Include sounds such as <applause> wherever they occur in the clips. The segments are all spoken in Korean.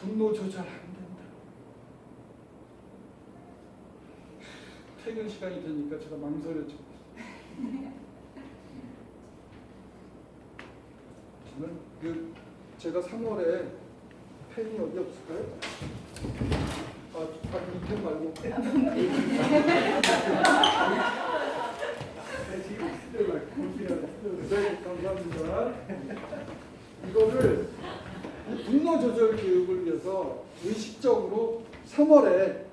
분노 조절 안 된다. 퇴근 시간이 되니까 제가 망설여지고 저는 그 제가 3월에 펜이 어디 없을까요? 아, 아, 이펜 말고. 네, 지금 말고. 네, 감사합니다. 이거를 이 분노 조절 교육을 위해서 의식적으로 3월에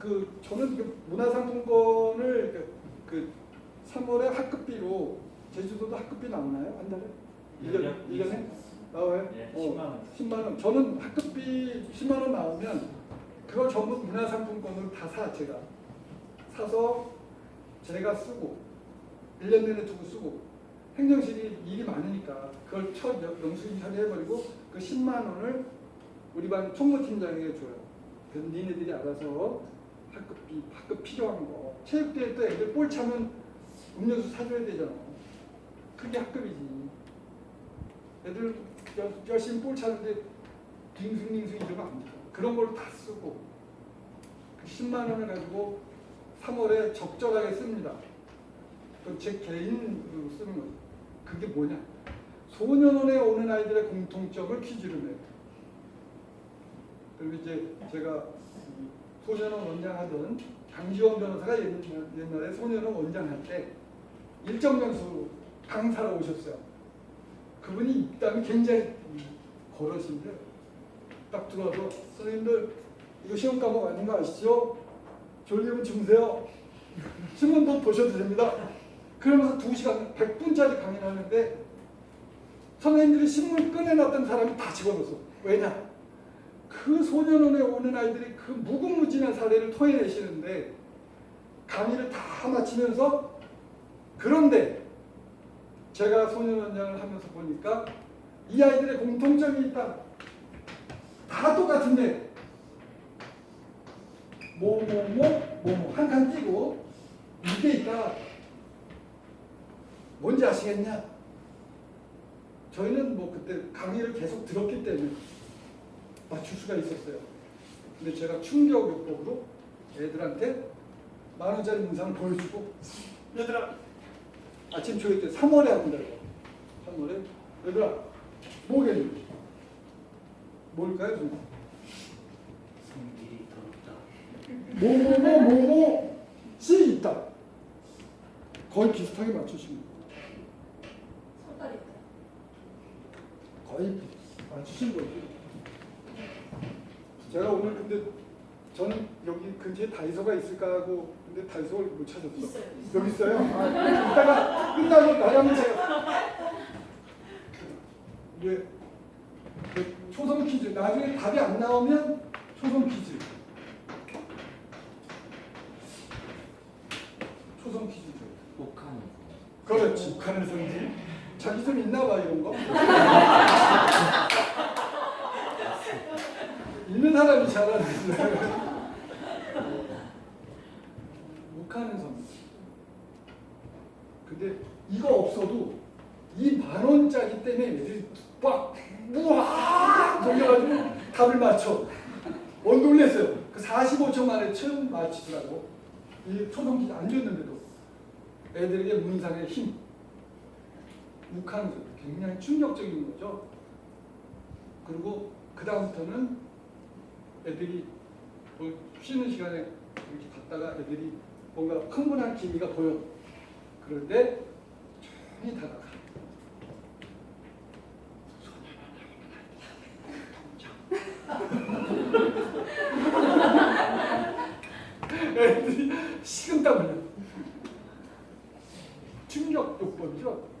그 저는 그 문화상품권을 그, 그 3월에 학급비로 제주도도 학급비 나오나요 한 달에? 1년 1년에 나와요? 네, 어, 10만 원. 10만 원. 저는 학급비 10만 원 나오면 그걸 전부 문화상품권으로 다 사 제가 사서 제가 쓰고 1년 내내 두고 쓰고 행정실이 일이 많 으니까 그걸 첫 영수증 처리해버리고 그 10만 원을 우리 반 총무팀장에게 줘요. 그래서 니네들이 알아서 학급비, 학급 필요한 거 체육대회 때 애들 볼 차면 음료수 사줘야 되잖아. 그게 학급이지. 애들 여- 열심히 볼 차는데 빙숭빙숭 이러면 안 돼. 그런 걸다 쓰고 그 10만 원을 가지고 3월에 적절하게 씁니다. 또 제 개인으로 쓰는 거죠. 그게 뭐냐? 소년원에 오는 아이들의 공통점을 퀴즈로 내요. 그리고 이제 제가 이 소년원 원장하던 강지원 변호사가 옛날, 옛날에 소년원 원장할 때 일정 명수 강사로 오셨어요. 그분이 입담이 굉장히 거러신데 딱 들어와서 선생님들 이거 시험 과목 아닌 거 아시죠? 졸리면 주무세요. <laughs> 신문도 보셔도 됩니다. 그러면서 2시간 100분짜리 강의를 하는데 선생님들이 신문 꺼내놨던 사람이 다 집어넣었어. 왜냐? 그 소년원에 오는 아이들이 그 무궁무진한 사례를 토해내시는데 강의를 다 마치면서 그런데 제가 소년원장을 하면서 보니까 이 아이들의 공통점이 있다. 다 똑같은데 뭐뭐뭐 뭐뭐 한 칸 띄고 이게 있다. 뭔지 아시겠냐? 저희는 뭐 그때 강의를 계속 들었기 때문에 맞출 수가 있었어요. 근데 제가 충격 요법으로 애들한테 만 원짜리 문상을 보여주고 얘들아 아침 조회 때 3월에 합니다. 이거. 3월에 얘들아 뭐겠니? 뭘까요? 좀? 성질이 더럽다. 뭐뭐뭐뭐뭐시 있다. 거의 비슷하게 맞추시면 돼요. 손다리 거의 맞추신 거죠. 제가 오늘 근데 저는 여기 근처에 다이소가 있을까 하고 근데 다이소를 못 찾았어. 있어요. 여기 있어요? 아, 이따가 끝나고 나가면 제가 이게 그 초성 퀴즈 나중에 답이 안 나오면 초성 퀴즈 초성 퀴즈 줘. 혹한 그렇지 북한의 성질 자기 좀 있나 봐 이런 거 <laughs> <laughs> 있는 사람이 잘하는데 북한의 성질 근데 이거 없어도 이 만 원짜리 때문에 애들이 빡 우와 돌려가지고 답을 맞춰. 어 놀랬어요. 그 45초 만에 처음 맞히더라고. 이 초성기 안 줬는데도 애들에게 문상의 힘. 욱하는 거 굉장히 충격적인 거죠. 그리고 그 다음부터는 애들이 뭐 쉬는 시간에 이렇게 갔다가 애들이 뭔가 흥분한 기미가 보여. 때 조용히 다가가. <laughs> 애들이 식은땀 흘려. 충격 요법이죠.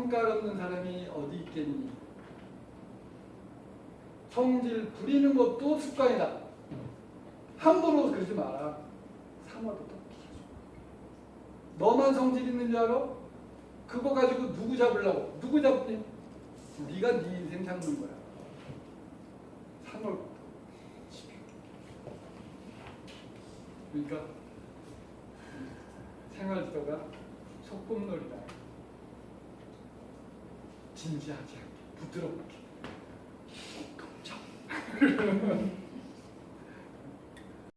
성깔 없는 사람이 어디 있겠니? 성질 부리는 것도 습관이다. 함부로 그러지 마라. 또 계속. 너만 성질 있는 줄 알아? 그거 가지고 누구 잡으려고? 누구 잡니? 네가 네 인생 잡는 거야. 3월부터. 그러니까 생활 지도가 소꿉놀이다. 진지하지 않게 부드럽게. 동정